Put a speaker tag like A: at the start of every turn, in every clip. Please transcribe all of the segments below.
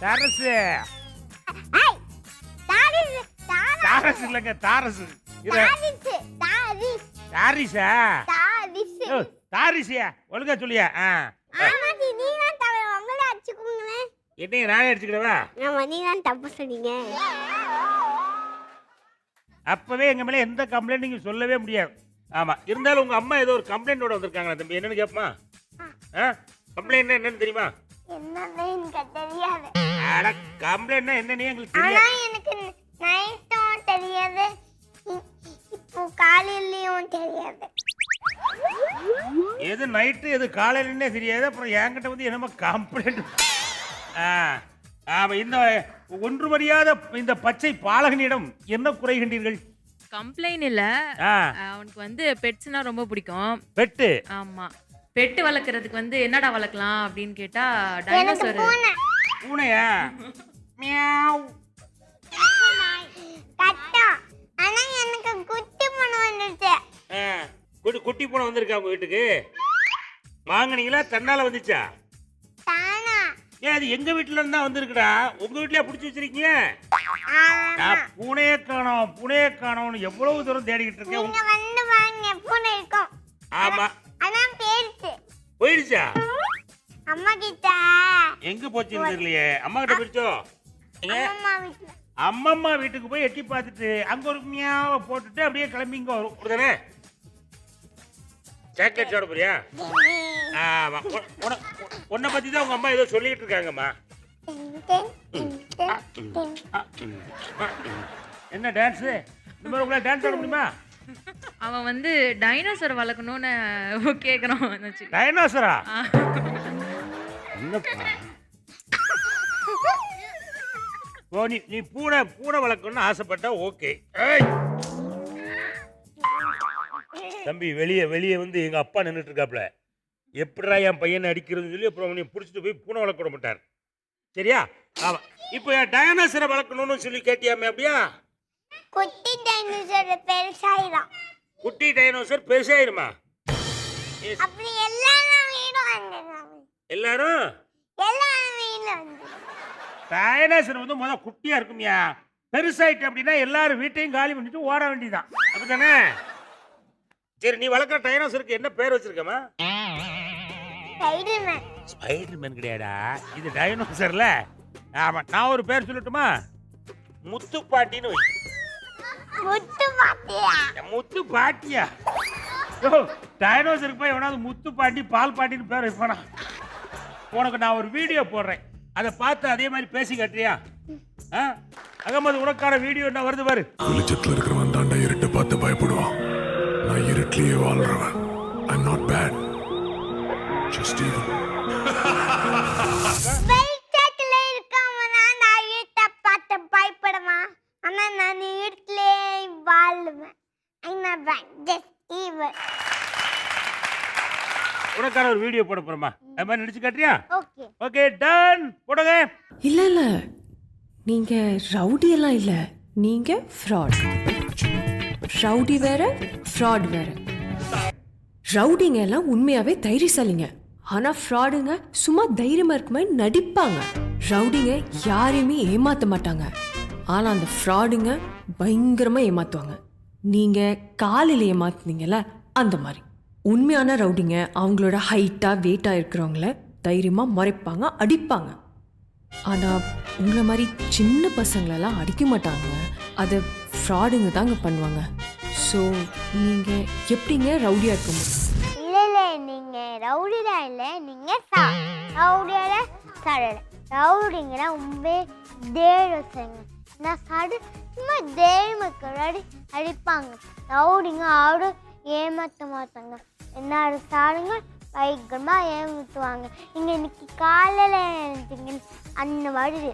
A: தரசு.
B: தாரிஸ்
A: இல்லைங்க தாரசு.
B: தாரிஸ்
A: ஓ, தாரிசியா? ஒழுங்கா சொல்லியா? என்னைய நானே அடிச்சுக்கிடவா
B: நம்ம நீ தான் தப்பு சொன்னீங்க
A: அப்பவே எங்க மேல எந்த கம்ப்ளைண்ட் நீங்க சொல்லவே முடியாது. ஆமா இருந்தாலும் உங்க அம்மா ஏதோ ஒரு கம்ப்ளைண்டோட வந்திருக்காங்களா தம்பி? என்னன்னு கேப்பமா? கம்ப்ளைண்ட் என்னன்னு தெரியுமா?
B: என்னன்னு தெரியாது.
A: அட கம்ப்ளைண்ட்னா என்னன்னு எங்களுக்கு
B: ஆனா
A: தெரியாது
B: எனக்கு நைட்டும் தெரியாது. இ- இப்போ காலையிலயும் தெரியாது.
A: எது நைட்டு எது காலையிலன்னே தெரியாது. அப்புறம் என்கிட்ட வந்து என்னமோ கம்ப்ளைண்ட் ஆ ஆமா இந்த ஒன்று மரியாத இந்த பச்சை பாலகனிடம் என்ன குறைகின்றீர்கள்
C: கம்ப்ளைண்ட் இல்ல.
A: ஆ.
C: அவனுக்கு வந்து பெட்ஸ்னா ரொம்ப பிடிக்கும்.
A: பெட்டு?
C: ஆமா. பெட்டு வளர்க்கறதுக்கு வந்து என்னடா வளர்க்கலாம் அப்படின்னு கேட்டா
B: எனக்கு
C: டைனோசர்
B: பூனை.
A: பூனையா? மியாவ்.
B: ஆனா எனக்கு குட்டி பூனை வந்துருச்சு.
A: குட்டி குட்டி பூனை வந்திருக்கா உங்க வீட்டுக்கு? வாங்குனீங்களா? தன்னால வந்துச்சா?
B: தானா.
A: ஏன் அது எங்க வீட்டுல இருந்தா வந்திருக்குடா? உங்க வீட்லயே பிடிச்சி வச்சிருக்கீங்க? நான் பூனையே காணோம் பூனையே காணோம்னு எவ்வளவு தூரம் தேடிக்கிட்டு இருக்கேன்.
B: நீங்க வந்து வாங்க பூனை இருக்கும்.
A: ஆமா.
B: ஆனா பேருச்சு
A: போயிடுச்சா
B: அம்மா கிட்ட.
A: எங்க போச்சுன்னு தெரியலையே. அம்மா கிட்ட போயிடுச்சோ?
B: அம்மா வீட்டுல
A: அம்மம்மா வீட்டுக்கு போய் எட்டி பார்த்துட்டு அங்க ஒரு மியாவை போட்டுட்டு அப்படியே கிளம்பி இங்க வரும். அப்படிதானே சாக்லேட் சாப்பிட போறியா? ஆமா உன- உன- உன்னை பத்தி தான் உங்க அம்மா ஏதோ சொல்லிட்டு இருக்காங்கம்மா. என்ன டான்ஸ் இந்த மாதிரி உங்களால டான்ஸ் ஆட முடியுமா?
C: அவன் வந்து டைனோசர் வளர்க்கணும்னு கேக்குறான் வச்சு
A: டைனோசரா என்னப்பா ஓ நீ நீ பூனை பூனை வளர்க்கணும்னு ஆசைப்பட்டா ஓகே. தம்பி வெளியே வெளியே வந்து எங்க அப்பா நின்றுட்டு இருக்காப்ல எப்படிடா என் பையனை அடிக்கிறதுன்னு சொல்லி அப்புறம் நீ பிடிச்சிட்டு போய் பூனை வளர்க்க விட மாட்டார். சரியா? ஆமா. இப்போ என் டைனோசரை வளர்க்கணும்னு சொல்லி கேட்டியாமே அப்படியா?
B: குட்டி டைனோசர் பெருசாயிரும்.
A: குட்டி டைனோசர் பெருசாயிருமா.
B: அப்படி எல்லாரும் வீடும் வந்துடுறாங்க
A: எல்லாரும்? டைனோசர் வந்து. முத குட்டியா இருக்கும்யா. பெருசாயிட்டு அப்படின்னா எல்லாரும் வீட்டையும் காலி பண்ணிட்டு ஓட வேண்டியதான் அப்படிதானே சரி நீ வளர்க்குற டைனோசருக்கு என்ன பேர் வச்சிருக்கமா
B: ஸ்பைடர்மேன்
A: ஸ்பைடர் மேன் கிடையாடா இது டைனோசர்ல ஆமா நான் ஒரு பேர் சொல்லட்டுமா? முத்து பாட்டின்னு.
B: முத்து பாத்தியா
A: முத்து பாட்டியா டைனோசருக்கு போய் எவனாவது முத்து பாட்டி பால் பாட்டின்னு பேர் வைப்பானா? உனக்கு நான் ஒரு வீடியோ போடுறேன். அதை பார்த்து அதே மாதிரி பேசி கட்டுறியா? ஆ? அகமது உனக்கான வீடியோ என்ன வருது பாரு.
D: வெளிச்சத்துல இருக்கிறவன் தாண்டா இருட்டை பார்த்து பயப்படுவான். நான் இருட்டிலேயே வாழ்றவன். I'm not bad just even
B: நான் இருட்ட பார்த்து பயப்படுவான். ஆனா நான் இருட்டிலே வாழுவேன். ஐநா ஜஸ்ட் ஈவன்
A: உனக்கான ஒரு வீடியோ போட போறோமா அது மாதிரி நடிச்சு காட்டுறியா?
B: ஓகே
A: ஓகே டன் போடுங்க.
E: இல்ல இல்ல. நீங்க ரவுடி எல்லாம் இல்ல. நீங்க ஃப்ராட் ரவுடி வேற ஃப்ராட் வேற. ரவுடிங்க எல்லாம் உண்மையாவே தைரியசாலிங்க. ஆனா ஃப்ராடுங்க சும்மா தைரியமா இருக்க மாதிரி நடிப்பாங்க. ரவுடிங்க யாரையுமே ஏமாத்த மாட்டாங்க. ஆனா அந்த ஃப்ராடுங்க பயங்கரமா ஏமாத்துவாங்க. நீங்க காலையில ஏமாத்துனீங்கல்ல அந்த மாதிரி. உண்மையான ரவுடிங்க அவங்களோட ஹைட்டாக வெயிட்டாக இருக்கிறவங்கள தைரியமாக மறைப்பாங்க அடிப்பாங்க. ஆனால் உங்களை மாதிரி சின்ன பசங்களெல்லாம் அடிக்க மாட்டாங்க. அதை ஃப்ராடுங்க தாங்க பண்ணுவாங்க. ஸோ நீங்கள் எப்படிங்க ரவுடியாக இருக்க முடியும்
B: இல்லை நீங்கள் நீங்க ரவுடிடா இல்லை நீங்கள் சா ரவுடியால சடல ரவுடிங்களா ரொம்ப தேவசங்க நான் சடு சும்மா தேவமக்கள் அடி அடிப்பாங்க. ரவுடிங்க ஆடு ஏமாற்ற மாட்டாங்க. என்ன சாடுங்க பயங்கரமா ஏமாத்துவாங்க. நீங்க இன்னைக்கு காலையில எழுந்தீங்க அந்த மாதிரி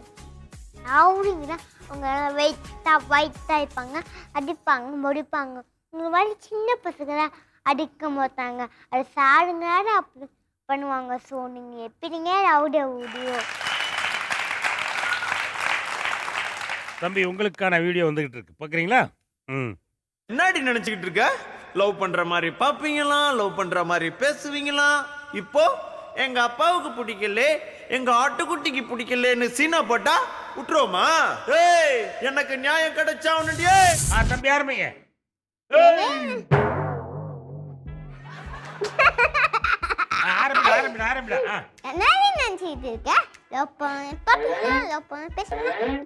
B: ரவுடிங்கன்னா அவங்க வெயிட்டா வெயிட்டா இருப்பாங்க. அடிப்பாங்க முடிப்பாங்க. உங்க மாதிரி சின்ன பசங்க தான் அடிக்க மாட்டாங்க. அது சாடுங்க அப்படி பண்ணுவாங்க. ஸோ நீங்கள் எப்படிங்க ரவுடிய? ஊடியோ
A: தம்பி உங்களுக்கான வீடியோ வந்துகிட்டு இருக்கு. பார்க்குறீங்களா ம்.
F: என்னடி நினைச்சுக்கிட்டு இருக்க? லவ் பண்ற மாதிரி பாப்பீங்களாம் லவ் பண்ற மாதிரி பேசுவீங்களாம் இப்போ எங்க அப்பாவுக்கு பிடிக்கல எங்க ஆட்டுக்குட்டிக்கு பிடிக்கலன்னு சீனா போட்டா விட்டுருவோமா ஏய் எனக்கு நியாயம் கிடைச்சா உன்னுடைய
A: ஆ தம்பி ஆரம்பிங்க ஆரம்பிட ஆரம்பிட ஆரம்பிட. ஆ.
B: என்ன நினைச்சிட்டு இருக்க? லோப்பம் பக்கத்துல லோப்பம் பேசுறேன்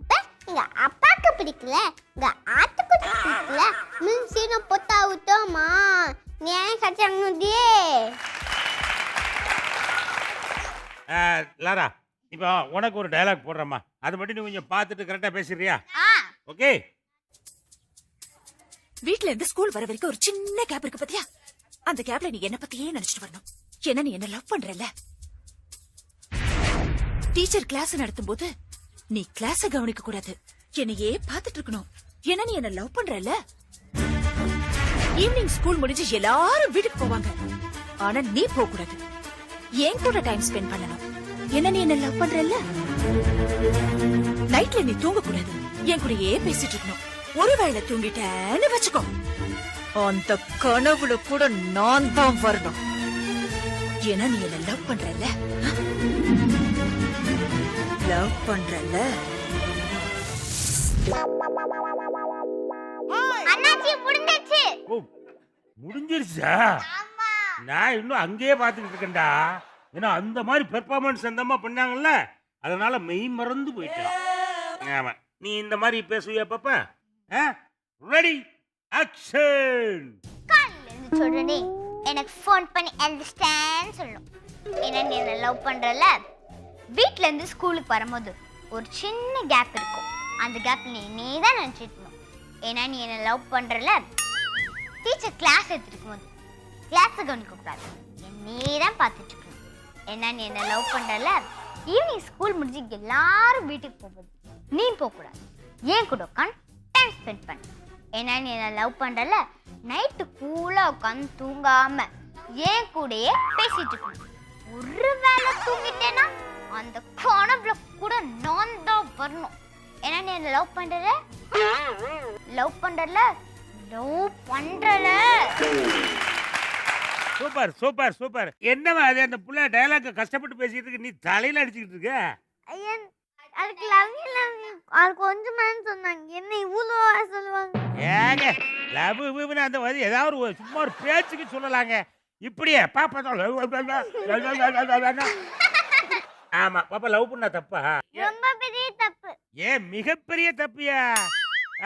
B: எங்க அப்பாக்கு பிடிக்கல எங்க ஆட்டுக்குட்டி பிடிக்கல மின்சீன பொத்தா விட்டோமா நியாயம் கட்டாங்கடியே
A: ஆ, லாரா இப்போ உனக்கு ஒரு டயலாக் போடுறேம்மா. அது மட்டும் நீ கொஞ்சம் பார்த்துட்டு கரெக்டாக பேசுறியா ஓகே?
G: வீட்ல இருந்து ஸ்கூல் வர வரைக்கும் ஒரு சின்ன கேப் இருக்கு பாத்தியா? அந்த கேப்ல நீ என்ன பத்தியே நினைச்சிட்டு வரணும். என்ன நீ என்ன லவ் பண்றல டீச்சர் கிளாஸ் நடத்தும் போது நீ கிளாஸ கவனிக்க கூடாது. என்னையே பாத்துட்டு இருக்கணும். என்ன நீ என்ன லவ் பண்றல ஈவினிங் ஸ்கூல் முடிஞ்சு எல்லாரும் வீட்டுக்கு போவாங்க. ஆனா நீ போக கூடாது என் கூட டைம் ஸ்பெண்ட் பண்ணணும். என்ன நீ என்ன லவ் பண்றல நைட்ல நீ தூங்க கூடாது என் கூடயே பேசிட்டு இருக்கணும். ஒருவேளை தூங்கிட்டேன்னு வச்சுக்கோ. அந்த கனவுல கூட நான் தான் வரணும். ஏன்னா நீ என்ன லவ் பண்றல லவ் பண்றல
A: முடிஞ்சிருச்சா? நான் இன்னும் அங்கேயே பார்த்துக்கிட்டு இருக்கேன்டா. ஏன்னா அந்த மாதிரி பெர்ஃபார்மன்ஸ் அந்தம்மா பண்ணாங்கல்ல அதனால மெய் மறந்து போயிட்டேன் ஆமா. நீ இந்த மாதிரி பேசுவியா பாப்பா? ரெடி ஆக்ஷன்
B: காலையில இருந்து சொல்றனே எனக்கு ஃபோன் பண்ணி அண்டர்ஸ்டாண்ட் சொல்லணும். ஏன்னா நீ என்ன லவ் பண்றல வீட்ல இருந்து ஸ்கூலுக்கு வரும்போது ஒரு சின்ன கேப் இருக்கும். அந்த கேப்ல நீ நீ தான் நினைச்சிட்டு ஏன்னா நீ என்ன லவ் பண்றல டீச்சர் கிளாஸ் எடுத்துருக்கும் போது கிளாஸை கவனிக்கக்கூடாது கூடாது. தான் பார்த்துட்டு இருக்கணும் நீ என்ன லவ் பண்ணுறல ஈவினிங் ஸ்கூல் முடிஞ்சு எல்லாரும் வீட்டுக்கு போகுது நீ போகக்கூடாது. ஏன் கூட உட்காந்து டைம் ஸ்பெண்ட் பண்ணு. ஏன்னா நீ என்ன லவ் பண்றல நைட்டு கூலாக உட்காந்து தூங்காம ஏன் கூடயே பேசிட்டு இருக்கணும் ஒரு வேளை தூங்கிட்டேன்னா அந்த கனவுல கூட நான் தான் வரணும். ஏன்னா நீ என்ன லவ் பண்ணுற லவ் பண்றல லவ் பண்றல.
A: Super super super. என்னவா அது? அந்த புள்ள டயலாக் கஷ்டப்பட்டு பேசிட்டு இருக்கு. நீ தலையில அடிச்சுக்கிட்டு இருக்க.
B: ஐயா அதுக்கு லவ் லவ் அது கொஞ்சமான்னு சொன்னாங்க. என்ன இவ்வளோ சொல்லுவாங்க?
A: ஏங்க லவ் விவ்னு அந்த மாதிரி ஏதாவது ஒரு சும்மா ஒரு பேச்சுக்கு சொல்லலாங்க. இப்படியே பாப்பா தான் ஆமா பாப்பா லவ் பண்ணா தப்பா?
B: ரொம்ப பெரிய தப்பு.
A: ஏன் மிகப்பெரிய தப்பியா?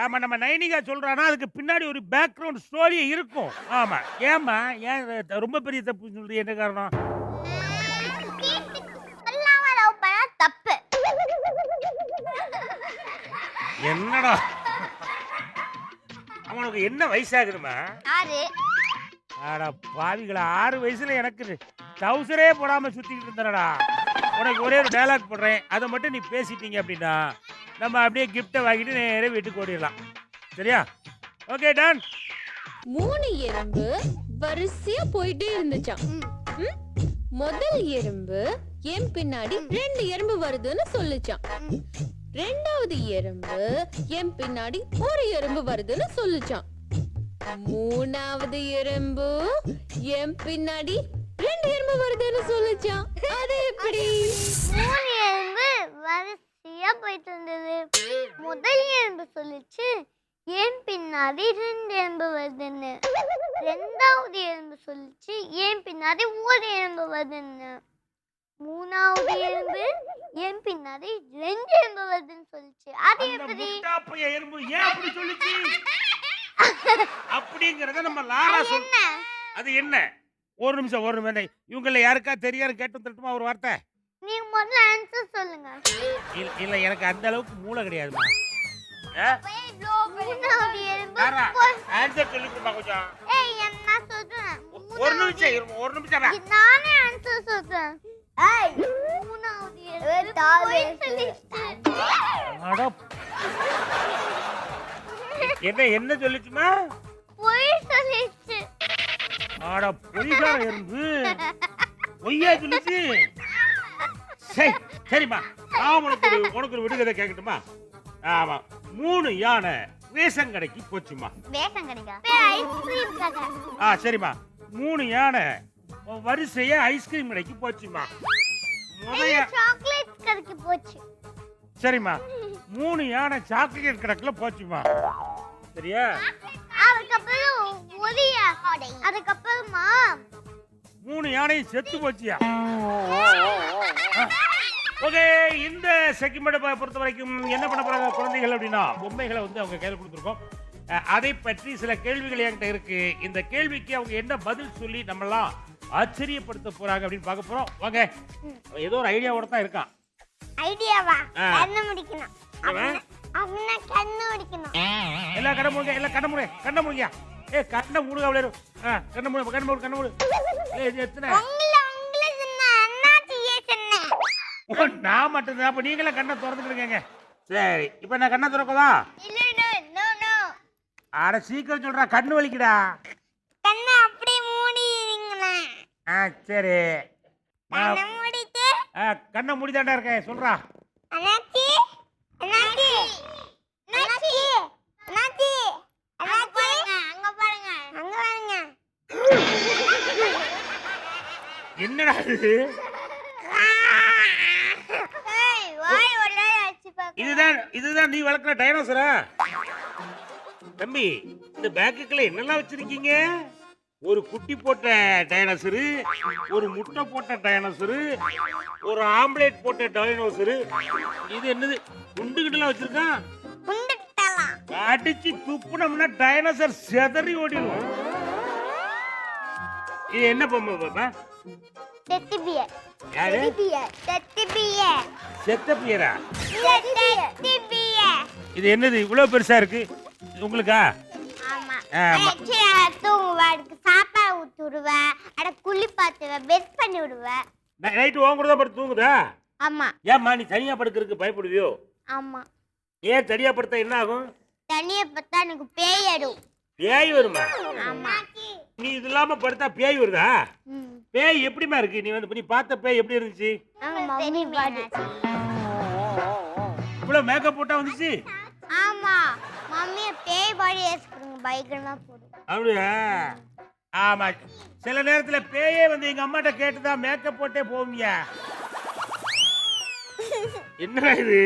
A: ஆமா நம்ம நைனிகா சொல்றானா அதுக்கு பின்னாடி ஒரு பேக்ரவுண்ட் ஸ்டோரி இருக்கும். ஆமா. ஏமா ஏன் ரொம்ப பெரிய தப்பு சொல்றீ என்ன காரணம்?
B: தப்பு.
A: என்னடா? அவனுக்கு என்ன வயசாகுதுமா
B: ஆறு.
A: ஆடா பாவிகளா ஆறு வயசுல எனக்கு டவுசரே போடாம சுத்திக்கிட்டு இருந்தனடா. உனக்கு ஒரே ஒரு டயலாக் போடுறேன். அதை மட்டும் நீ பேசிட்டீங்க அப்படின்னா நம்ம அப்படியே கிஃப்ட்டை வாங்கிட்டு நேரே வீட்டுக்கு ஓடிடலாம். சரியா? ஓகே டன்
H: மூணு எறும்பு வரிசையா போயிட்டே இருந்துச்சாம். ம்? முதல் எறும்பு என் பின்னாடி ரெண்டு எறும்பு வருதுன்னு சொல்லுச்சான் ரெண்டாவது எறும்பு என் பின்னாடி ஒரு எறும்பு வருதுன்னு சொல்லுச்சான் மூணாவது எறும்பு என் பின்னாடி ரெண்டு எறும்பு வருதுன்னு சொல்லுச்சான் அது எப்படி?
B: மூணு எறும்பு வரிசையா போயிட்டு இருந்தது முதல் எறும்பு சொல்லுச்சு ஏன் பின்னாடி ரெண்டு எறும்பு வருதுன்னு? ரெண்டாவது எறும்பு சொல்லுச்சு ஏன் பின்னாடி ஒரு எறும்பு வருதுன்னு? மூணாவது எறும்பு ஏன் பின்னாடி ரெண்டு எறும்பு வருதுன்னு சொல்லுச்சு. அது எப்படி?
A: எறும்பு ஏன் அப்படி சொல்லுச்சு? அப்படிங்கறத நம்ம லாரா சொல்
B: என்ன?
A: அது என்ன? ஒரு நிமிஷம் ஒரு நிமிஷம் இவங்கள யாருக்கா தெரியாது கேட்டு தட்டுமா ஒரு வார்த்தை?
B: நீங்க முதல்ல ஆன்சர் சொல்லுங்க.
A: இல்ல இல்ல எனக்கு அந்த அளவுக்கு மூளை கிடையாதுமா. ஆன்சர் சொல்லி கொஞ்சம்.
B: ஏய் என்ன சொல்றேன்?
A: ஒரு நிமிஷம் இருமா ஒரு நிமிஷம் இரு.
B: நானே ஆன்சர் சொல்றேன். ஏய். மூணாவது.
A: என்ன என்ன சொல்லுச்சுமா?
B: பொய் சொல்லிச்சு.
A: ஆடா பொய்கார எறும்பு பொய்யா சொல்லுச்சு? சரி சரிம்மா. நான் உனக்கு ஒரு உனக்கு ஒரு விடுகதை கேட்கட்டுமா? ஆமா மூணு யானை ரேஷன் கடைக்கு போச்சுமா
B: வேஷம் கிடைக்கா? ஐஸ்கிரீம் கடை
A: ஆ சரிம்மா. மூணு யானை வரிசைய ஐஸ்கிரீம் கடைக்கு போச்சுமா முதைய
B: சாக்லேட் கடைக்கு போச்சு.
A: சரிம்மா. மூணு யானை சாக்லேட் கணக்குல போச்சுமா சரியா?
B: அதுக்கப்புறம் ஒலிய? அதுக்கப்புறமா
A: மூணு யானையும் செத்து போச்சியா? ஓகே இந்த செக்மெண்ட் பொறுத்த வரைக்கும் என்ன பண்ண போறாங்க குழந்தைகள் அப்படின்னா பொம்மைகளை வந்து அவங்க கையில் கொடுத்துருக்கோம். அதை பற்றி சில கேள்விகள் என்கிட்ட இருக்கு. இந்த கேள்விக்கு அவங்க என்ன பதில் சொல்லி நம்மலாம் ஆச்சரியப்படுத்த போறாங்க அப்படின்னு பார்க்க போறோம். வாங்க. ஏதோ ஒரு ஐடியாவோட தான் இருக்கான்.
B: ஐடியாவா. கண்ணு முடிக்கணும்.
A: அவன்
B: அவனா கண்ணு முடிக்கணும்.
A: எல்லா கண்ண முழுங்க எல்லா கண்ண முழுங்க கண்ண முழுங்க ஏ கண்ண முழுங்க அவ்வளோ ஆ கண்ண முழு கண்ண முழு கண்ண முழு ஏ இது எத்தனை? நான் மட்டும்தான். அப்ப நீங்களே கண்ணை திறந்துக்கிடுங்க சரி இப்போ நான் கண்ணை திறக்கவா?
B: இல்ல நோ நோ நோ
A: அட சீக்கிரம் சொல்றா கண்ணு வலிக்குடா.
B: கண்ணை அப்படியே மூடிடுங்களே
A: ஆ சரி. நான்
B: கண்ணை மூடிட்டு.
A: ஆ, கண்ணை மூடிதாண்டா இருக்கேன். சொல்றா
B: அண்ணாச்சி அண்ணாச்சி அண்ணாச்சி அண்ணாச்சி அண்ணாச்சி அங்க பாருங்க அங்க பாருங்க
A: என்னடா இது? இதுதான் இதுதான் நீ வளர்க்குற டைனோசரா தம்பி இந்த பேக்குக்குள்ள என்னெல்லாம் வச்சிருக்கீங்க? ஒரு குட்டி போட்ட டைனோசரு ஒரு முட்டை போட்ட டைனோசரு ஒரு ஆம்லேட் போட்ட டைனோசரு இது என்னது? குண்டுகிட்டுலாம் வச்சிருக்கான்
B: குண்டுட்டலாம்
A: அடிச்சு துப்புனோம்னா டைனோசர் செதறி ஓடிடும் இது என்ன பொம்மை பாப்பா?
B: பியர்
A: யாரு? செத்த பியரா இது என்னது? இவ்வளவு பெருசா இருக்கு. உங்களுக்கா?
B: சாப்பாடு ஊத்தி விடுவேன். அட குளி பார்த்துவேன் பெட் பண்ணி விடுவேன்.
A: நைட்டு உன் கூட தான் படுத்து தூங்குதா?
B: ஆமா.
A: ஏம்மா நீ தனியா படுக்கிறதுக்கு பயப்படுவியோ?
B: ஆமா.
A: ஏன் தனியா படுத்தா என்ன ஆகும்
B: தண்ணியை பார்த்தா எனக்கு பேய் அடும்
A: பேய் வருமா?
B: ஆமா.
A: இல்லாம படுத்தா பேய் வருதா? பேய் எப்படிமா இருக்கு? நீ வந்து நீ பார்த்த பேய் எப்படி இருந்துச்சு?
B: பாடு.
A: இவ்வளவு மேக்கப் போட்டா வந்துச்சு?
B: ஆமா. மம்மி பேய் பாடி ஏசுக்குங்க பயங்கரமா போடும்
A: அப்படியா? ஆமா. சில நேரத்துல பேயே வந்து எங்க அம்மாட்ட கேட்டுதான் மேக்கப் போட்டே போவியா என்னடா இது?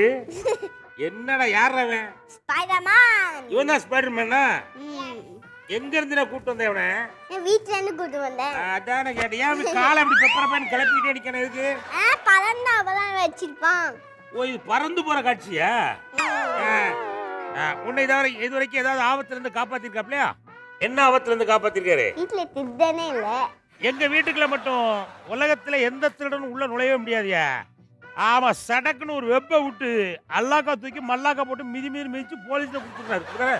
A: என்னடா யார் அவன்?
B: ஸ்பைடர்மேன்
A: இவன் தான் ஸ்பைடர்மேனா எங்க இருந்து கூட்டு வந்தேன்
B: நான் வீட்ல இருந்து கூட்டு வந்தேன்.
A: அதான கேட்டேன். ஏன் காலை அப்படி பெப்பர பயன் கிளப்பிக்கிட்டே நிக்கணும் எதுக்கு?
B: ஆ பறந்து அவதான் வச்சிருப்பான்.
A: ஓ இது பறந்து போற காட்சியா? உன்னை இதுவரை இது வரைக்கும் ஏதாவது ஆபத்துல இருந்து காப்பாத்திருக்காப்லையா? என்ன ஆபத்துல இருந்து காப்பாத்திருக்காரு?
B: வீட்ல திட்டனே இல்ல.
A: எங்க வீட்டுக்குள்ள மட்டும் உலகத்துல எந்த திருடனும் உள்ள நுழையவே முடியாதுயா? ஆமா சடக்குன்னு ஒரு வெப்ப விட்டு அல்லாக்கா தூக்கி மல்லாக்கா போட்டு மிதி மிதி மிதிச்சு போலீஸ்ல கொடுத்துருக்காரு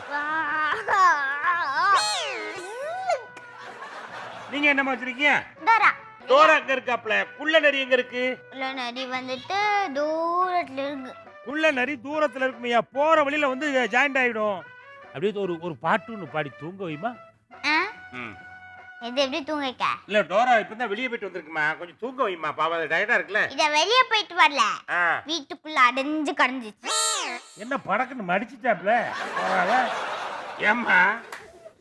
A: நீங்க என்னமா வச்சிருக்கீங்க?
B: டோரா
A: டோரா எங்க இருக்காப்ல. குள்ள நரி எங்க இருக்கு?
B: உள்ள நரி வந்துட்டு தூரத்துல இருக்கு.
A: குள்ள நரி தூரத்துல இருக்குமையா? போற வழியில வந்து ஜாயிண்ட் ஆயிடும். அப்படியே ஒரு ஒரு பாட்டு ஒன்று பாடி தூங்க வைமா.
B: ஆ?
A: ம்.
B: இது எப்படி தூங்கிக்க
A: இல்ல டோரா இப்பதான் வெளியே போயிட்டு வந்திருக்குமா? கொஞ்சம் தூங்க வைமா அது டயர்டா இருக்குல்ல.
B: இத வெளிய போயிட்டு வரல.
A: ஆ.
B: வீட்டுக்குள்ள அடைஞ்சு கடந்துச்சு
A: என்ன படக்குன்னு மடிச்சிட்டாப்ல? ஏம்மா?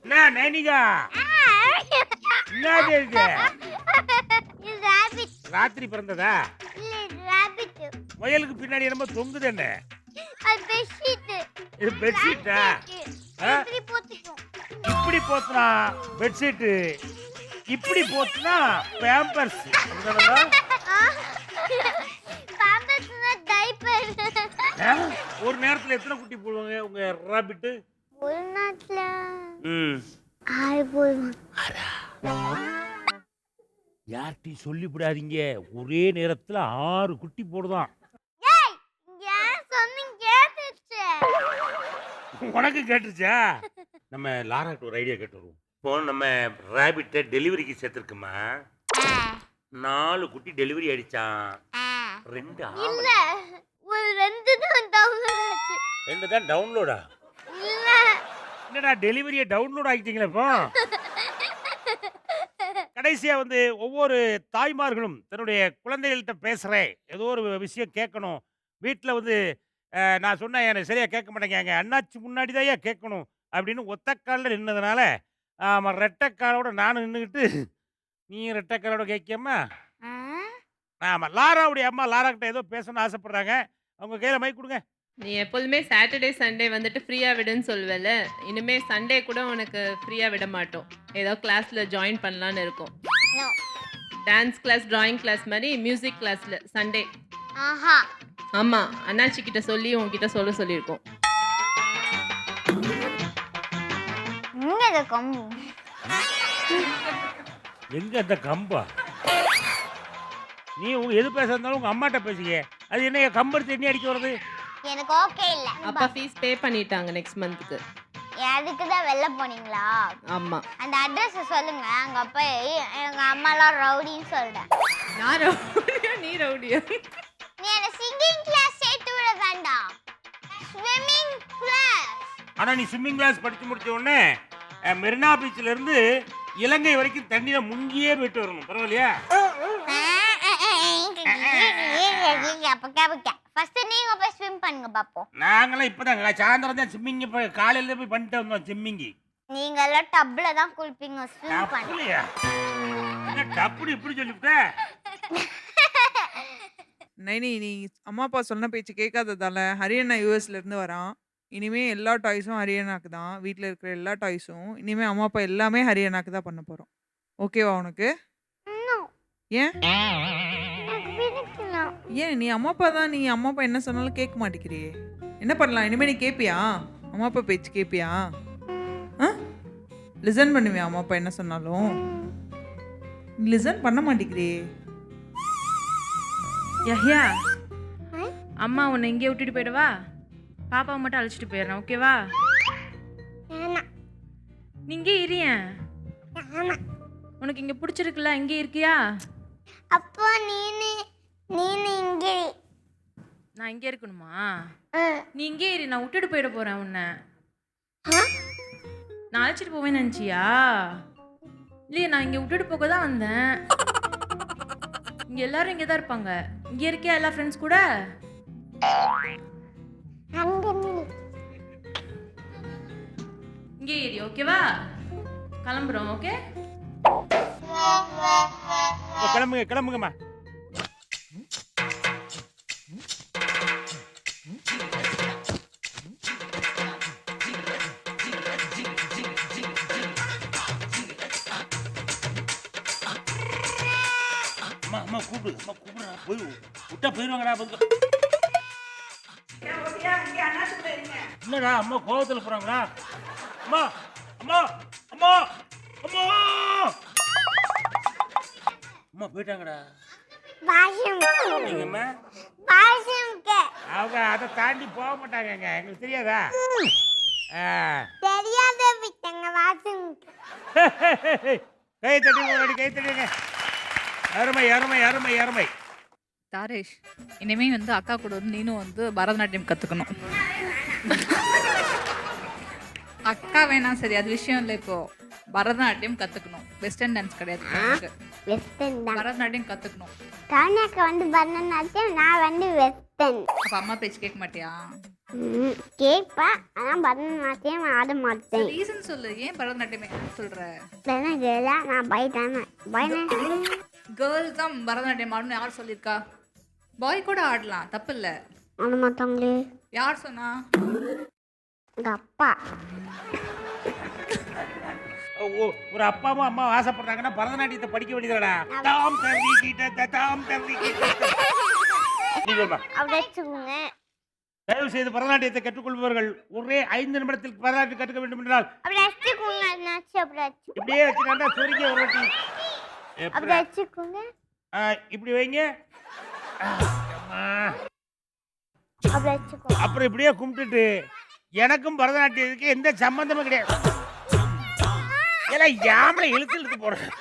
A: என்ன நைனிகா? என்னது இது? ராத்திரி பிறந்ததா?
B: இல்ல இது
A: முயலுக்கு பின்னாடி என்னமோ தொங்குது என்ன?
B: அது
A: இது பெட்ஷீட்டா ஆ?
B: இப்படி போத்திக்கும்
A: இப்படி போத்துனா பெட்ஷீட்டு இப்படி போத்துனா பேம்பர்ஸ்
B: டைப்பர்
A: ஒரு நேரத்துல எத்தனை குட்டி போடுவாங்க உங்க ராபிட்டு
B: ஒரு நாட்டுல
A: ம்.
B: ஆறு போதும்
A: யார்கிட்டையும் சொல்லிவிடாதீங்க. ஒரே நேரத்துல ஆறு குட்டி போடுதான். உனக்கு கேட்டுச்சா நம்ம லாராட்டு ஒரு ஐடியா கேட்டு வருவோம் இப்போ நம்ம ரேபிட்டை டெலிவரிக்கு சேர்த்துருக்குமா? நாலு குட்டி டெலிவரி அடிச்சான் ரெண்டு
B: இல்ல ஒரு ரெண்டு தான் டவுன்லோட் ஆச்சு.
A: ரெண்டு தான் டவுன்லோடா
B: இல்ல.
A: என்னடா டெலிவரியை டவுன்லோட் ஆகிட்டீங்களா இப்போ? கடைசியா வந்து ஒவ்வொரு தாய்மார்களும் தன்னுடைய குழந்தைகள்கிட்ட பேசுறேன். ஏதோ ஒரு விஷயம் கேட்கணும். வீட்டில் வந்து நான் சொன்னேன் எனக்கு சரியா கேட்க மாட்டேங்க அண்ணாச்சி முன்னாடி தான் கேட்கணும். அப்படின்னு ஒத்த காலில் நின்னதுனால ஆமாம் ரெட்டை காலோட நானும் நின்றுக்கிட்டு நீ ரெட்டக்கரோட கேட்கியம்மா?
B: ஆ?
A: ஆமா லாராவுடைய அம்மா லாரா கிட்ட ஏதோ பேசணும்னு ஆசைப்படுறாங்க. அவங்க கையில மைக் கொடுங்க.
I: நீ எப்போதுமே சாட்டர்டே சண்டே வந்துட்டு ஃப்ரீயா விடுன்னு சொல்லுவல இனிமே சண்டே கூட உனக்கு ஃப்ரீயா விட மாட்டோம். ஏதோ கிளாஸ்ல ஜாயின் பண்ணலான்னு இருக்கோம். டான்ஸ் கிளாஸ் டிராயிங் கிளாஸ் மாதிரி மியூசிக் கிளாஸ்ல சண்டே
B: ஆஹா.
I: ஆமா அண்ணாச்சி கிட்ட சொல்லி உன்கிட்ட சொல்ல சொல்லியிருக்கோம்.
B: இங்க இது
A: எங்க அந்த கம்பா? நீ உங்க எது பேச இருந்தாலும் உங்க அம்மாட்ட பேசுங்க அது என்ன கம்பெடுத்து எண்ணி அடிக்க வருது
B: எனக்கு ஓகே இல்ல.
I: அப்பா ஃபீஸ் பே பண்ணிட்டாங்க நெக்ஸ்ட் மந்த்துக்கு
B: அதுக்கு தான் வெளில போனீங்களா?
I: ஆமா.
B: அந்த அட்ரஸ் சொல்லுங்க. அங்க போய் எங்க அம்மாலாம் ரவுடின்னு சொல்றேன்
I: நான் ரவுடியா நீ ரவுடியா
B: நீ என்ன சிங்கிங் கிளாஸ் சேர்த்து விட வேண்டாம் ஸ்விம்மிங் கிளாஸ்
A: ஆனா நீ ஸ்விம்மிங் கிளாஸ் படிச்சு முடிச்ச உடனே மெரினா பீச்ல இருந்து இலங்கை வரைக்கும் தண்ணியில முங்கியே போயிட்டு வரணும். பரவாயில்லையா?
B: ஃபர்ஸ்ட் நீங்க போய் ஸ்விம் பண்ணுங்க பாப்போம்.
A: நாங்களாம் இப்பதாங்க சாயந்தரம் தான் ஸ்விம்மிங் போய் காலையில போய் பண்ணிட்டு வந்தோம் ஸ்விம்மிங்
B: நீங்க எல்லாம் டப்ல தான் குளிப்பீங்க ஸ்விம் பண்ண.
A: அப்படியா என்ன டப்புனு இப்படி சொல்லிவிட்ட?
J: நைனி நீ அம்மா அப்பா சொன்ன பேச்சு கேட்காததால ஹரியண்ணா யூஎஸ்ல இருந்து வரான். இனிமே எல்லா டாய்ஸும் ஹரியண்ணாக்கு தான். வீட்டில் இருக்கிற எல்லா டாய்ஸும் இனிமே அம்மா அப்பா எல்லாமே ஹரியண்ணாக்கு தான் பண்ண போறோம். ஓகேவா உனக்கு? ஏன்? ஏன் நீ அம்மா அப்பா தான் நீ அம்மா அப்பா என்ன சொன்னாலும் கேட்க மாட்டேங்கிறியே என்ன பண்ணலாம்? இனிமே நீ கேட்பியா அம்மா அப்பா பேச்சு கேட்பியா ஆ? லிசன் பண்ணுவியா? அம்மா அப்பா என்ன சொன்னாலும்? லிசன் பண்ண மாட்டேங்கிறியே
C: யஹ்யா. அம்மா உன்னை இங்கே விட்டுட்டு போயிடவா? பாப்பாவை மட்டும் அழைச்சிட்டு போயிடுறேன் ஓகேவா நீ இங்கே இரியேன் உனக்கு இங்கே பிடிச்சிருக்குல்ல இங்கே இருக்கியா?
B: அப்போ நீனு நீனு இங்கே
C: நான் இங்கே இருக்கணுமா? நீ இங்கே இரு நான் விட்டுட்டு போயிட போகிறேன் உன்னை. நான் அழைச்சிட்டு போவேன்னு நினச்சியா? இல்லையே நான் இங்கே விட்டுட்டு போக தான் வந்தேன். இங்கே எல்லாரும் இங்கே தான் இருப்பாங்க. இங்கே இருக்கியா எல்லா ஃப்ரெண்ட்ஸ் கூட?
B: நீ.
C: இங்கே ஏறி ஓகேவா கிளம்புறோம் ஓகே
A: கிளம்புங்க கிளம்புங்கம்மா. அம்மா கூப்பிடு அம்மா கூப்பிடுறா. போய் விட்டா போயிருவாங்கடா வந்து என்னடா அம்மா கோவத்துல போறாங்களா? அம்மா அம்மா அம்மா அம்மா! அம்மா போயிட்டாங்கடா. அவங்க அதை தாண்டி போக மாட்டாங்கங்க எங்களுக்கு தெரியாதா.
B: தெரியாத விட்டங்க வாஷம்க்கு
A: கை. தட்டி கை தட்டிங்க. அருமை அருமை அருமை அருமை.
K: தாரேஷ் இனிமே வந்து அக்கா கூட வந்து நீனும் வந்து பரதநாட்டியம் கத்துக்கணும். அக்கா வேணாம் சரி அது விஷயம் இல்லை இப்போ. பரதநாட்டியம் கத்துக்கணும். வெஸ்டர்ன் டான்ஸ் கிடையாது உனக்கு.
B: வெஸ்டர்ன் தான்
K: பரதநாட்டியம் கத்துக்கணும்.
B: கவுனியாக்கு வந்து பரதநாட்டியம் நான் வந்து வெஸ்டர்ன்
K: அப்ப அம்மா பேச்சு கேட்க மாட்டியா?
B: கேட்பேன் ஆனால் பரதநாட்டியம் ஆட மாட்டேன்.
K: ரீசன் சொல்லு. ஏன் பரதநாட்டியம் சொல்ற?
B: எனக்கு நான் பயத்தானே பயனே.
K: கேர்ள்ஸ் தான் பரதநாட்டியம் ஆடணும்னு யார் சொல்லியிருக்கா? பாய் கூட ஆடலாம் தப்பு இல்ல
B: ஆட மாட்டாங்களே
K: யார் சொன்னா?
B: எங்கள் அப்பா.
A: ஓ, ஒரு அப்பாவும் அம்மாவும் ஆசைப்படுறாங்கன்னா பரதநாட்டியத்தை படிக்க வேண்டியதுடா. தாம் தம்பி கிட்ட தாம் தம்பி கிட்ட. நீ சொல்மா
B: அப்படி வச்சுக்கோங்க
A: தயவு செய்து பரதநாட்டியத்தை கற்றுக்கொள்பவர்கள் ஒரே ஐந்து நிமிடத்தில் பரதநாட்டியம் கற்றுக்க வேண்டும் என்றால்
B: அப்படி வச்சுக்கோங்க என்னாச்சு அப்படி வச்சு
A: இப்படியே வச்சுக்கிட்டா ஒரு வாட்டி.
B: அப்படி? வச்சுக்கோங்க
A: இப்படி வைங்க. அப்புறம் இப்படியே கும்பிட்டுட்டு எனக்கும் பரதநாட்டியத்துக்கு எந்த சம்பந்தமும் கிடையாது. ஏன்னா யாமலை இழுத்து இழுத்து போடுறேன்